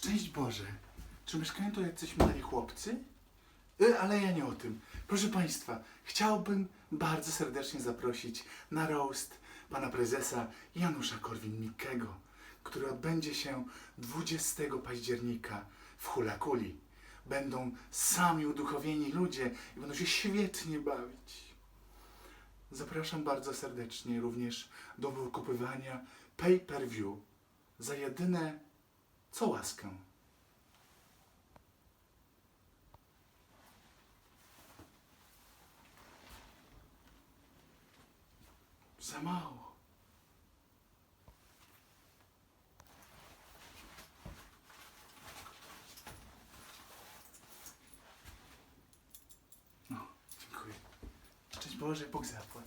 Szczęść Boże. Czy mieszkają tu jacyś mali chłopcy? Y, ale ja nie o tym. Proszę Państwa, chciałbym bardzo serdecznie zaprosić na roast pana prezesa Janusza Korwin-Mikkego, który odbędzie się 20 października w Hulakuli. Będą sami uduchowieni ludzie i będą się świetnie bawić. Zapraszam bardzo serdecznie również do wykupywania pay-per-view za jedyne co łaskę. Za mało. No, dziękuję. Szczęść Boże, Bóg zapłać.